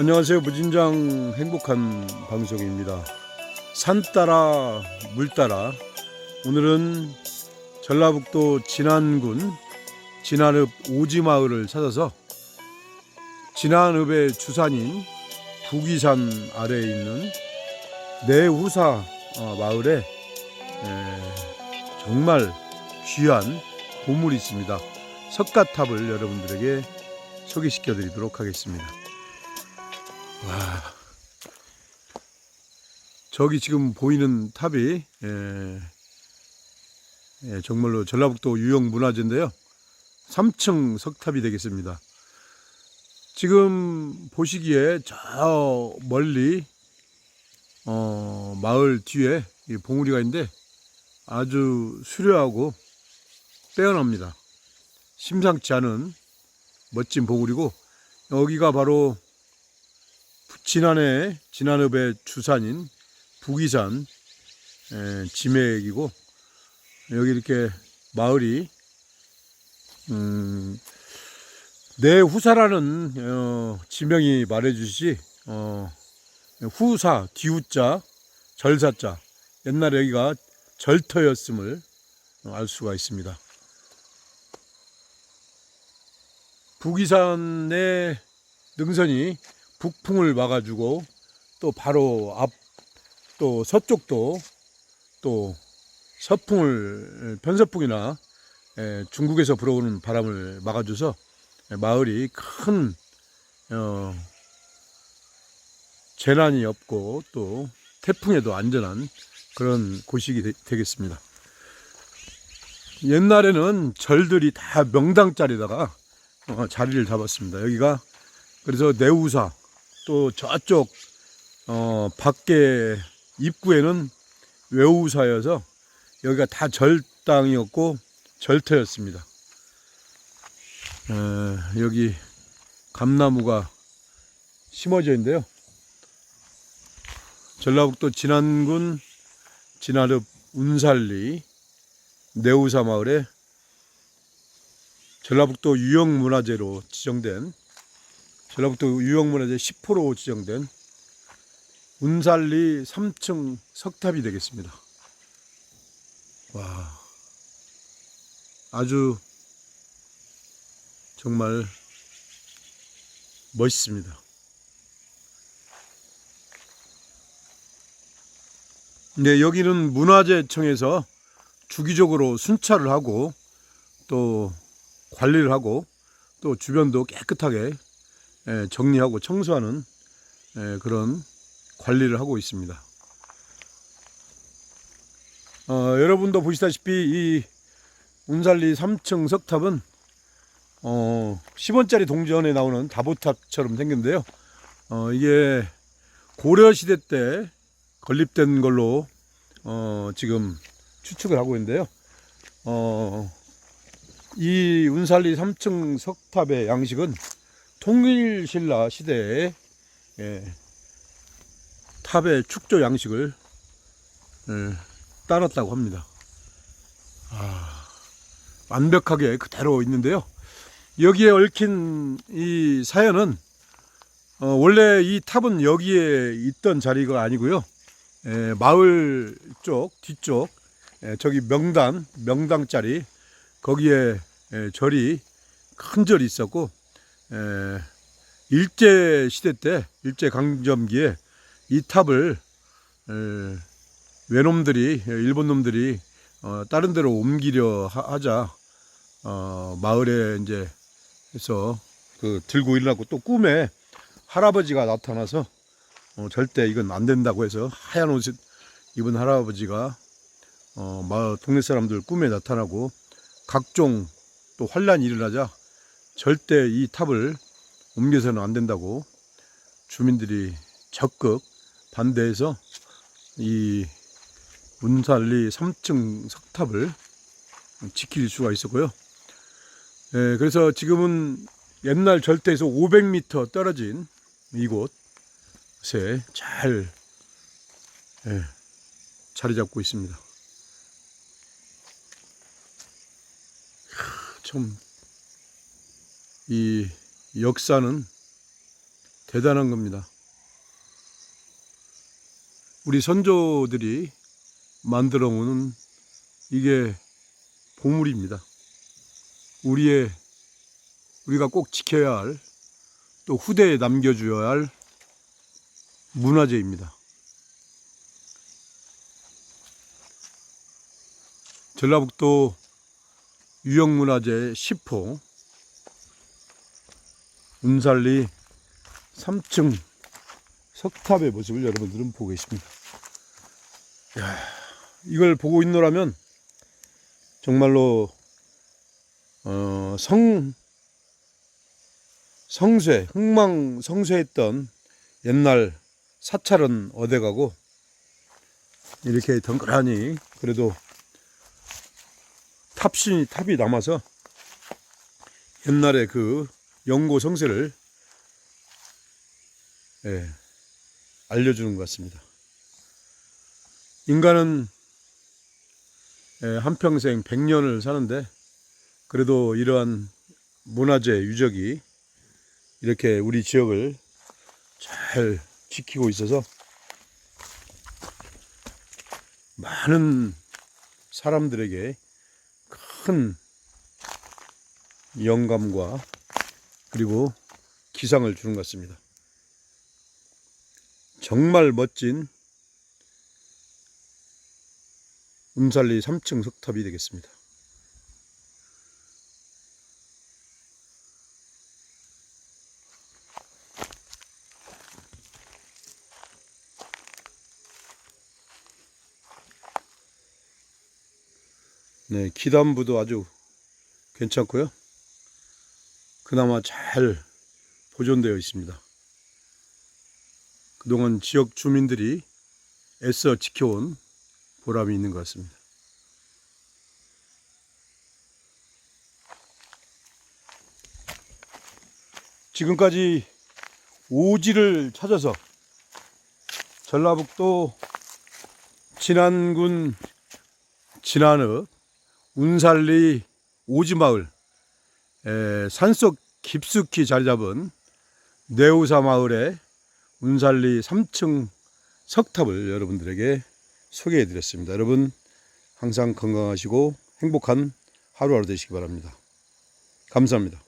안녕하세요. 무진장 행복한 방송입니다. 산 따라 물 따라 오늘은 전라북도 진안군 진안읍 오지마을을 찾아서 진안읍의 주산인 부기산 아래에 있는 내후사 어, 마을에 에, 정말 귀한 보물이 있습니다. 석가탑을 여러분들에게 소개시켜 드리도록 하겠습니다. 와. 저기 지금 보이는 탑이 예, 예, 정말로 전라북도 유형 문화재인데요. 3층 석탑이 되겠습니다. 지금 보시기에 저 멀리 어, 마을 뒤에 이 봉우리가 있는데 아주 수려하고 빼어납니다. 심상치 않은 멋진 봉우리고 여기가 바로 진안의 진안읍의 주산인 북이산 에, 지맥이고 여기 이렇게 마을이 음, 내 후사라는 어, 지명이 말해주시 어, 후사 뒤우자 절사자 옛날에 여기가 절터였음을 알 수가 있습니다. 북이산의 능선이 북풍을 막아주고 또 바로 앞 또 서쪽도 또 서풍을 편서풍이나 에, 중국에서 불어오는 바람을 막아줘서 에, 마을이 큰 어, 재난이 없고 또 태풍에도 안전한 그런 곳이 되, 겠습니다 옛날에는 절들이 다 명당 자리다가 어, 자리를 잡았습니다. 여기가 그래서 내우사 또 저쪽 어, 밖에 입구에는 외우사여서 여기가 다 절당이었고 절터였습니다. 에, 여기 감나무가 심어져 있는데요. 전라북도 진안군 진안읍 운살리 내우사 마을에 전라북도 유형문화재로 지정된 전라북도 유형문화재 10호로 지정된 운살리 3층 석탑이 되겠습니다. 와, 아주 정말 멋있습니다. 네, 여기는 문화재청에서 주기적으로 순찰을 하고 또 관리를 하고 또 주변도 깨끗하게 예, 정리하고 청소하는 예, 그런 관리를 하고 있습니다. 어, 여러분도 보시다시피 이 운살리 3층 석탑은 어, 10원짜리 동전에 나오는 다보탑처럼 생겼는데요. 어, 이게 고려시대 때 건립된 걸로 어, 지금 추측을 하고 있는데요. 어, 이 운살리 3층 석탑의 양식은 통일신라 시대에 예, 탑의 축조 양식을 예, 따랐다고 합니다. 아, 완벽하게 그대로 있는데요. 여기에 얽힌 이 사연은 어, 원래 이 탑은 여기에 있던 자리가 아니고요. 예, 마을 쪽 뒤쪽 예, 저기 명단 명당 자리 거기에 예, 절이 큰 절이 있었고 예, 일제 시대 때 일제 강점기에 이 탑을 에, 외놈들이 일본 놈들이 어, 다른 데로 옮기려 하- 하자 어, 마을에 이제 해서 그 들고 일어나고 또 꿈에 할아버지가 나타나서 어, 절대 이건 안 된다고 해서 하얀 옷 입은 할아버지가 어, 마을 동네 사람들 꿈에 나타나고 각종 또 환란이 일어나자 절대 이 탑을 옮겨서는 안 된다고 주민들이 적극 반대해서 이 문살리 3층 석탑을 지킬 수가 있었고요. 예, 그래서 지금은 옛날 절대에서 500m 떨어진 이곳에 잘 예, 자리 잡고 있습니다. 참, 이 역사는 대단한 겁니다. 우리 선조들이 만들어 놓은 이게 보물입니다. 우리의 우리가 꼭 지켜야 할 또 후대에 남겨줘야 할 문화재입니다. 전라북도 유형문화재 10호 운살리 3층 석탑의 모습을 여러분들은 보고 계십니다. 야, 이걸 보고 있노라면 정말로 어, 성 성쇠 흥망 성쇠했던 옛날 사찰은 어디가고 이렇게 덩그라니 그래도 탑신이 탑이 남아서 옛날에 그 영고 성세를 예, 알려주는 것 같습니다. 인간은 예, 한평생 100년을 사는데 그래도 이러한 문화재 유적이 이렇게 우리 지역을 잘 지키고 있어서 많은 사람들에게 큰 영감과 그리고 기상을 주는 것 같습니다. 정말 멋진 운살리 3층 석탑이 되겠습니다. 네, 기단부도 아주 괜찮고요. 그나마 잘 보존되어 있습니다. 그동안 지역 주민들이 애써 지켜온 보람이 있는 것 같습니다. 지금까지 오지를 찾아서 전라북도 진안군 진안읍 운살리 오지마을 에, 산속 깊숙이 자리 잡은 네우사 마을의 운살리 3층 석탑을 여러분들에게 소개해 드렸습니다. 여러분 항상 건강하시고 행복한 하루하루 되시기 바랍니다. 감사합니다.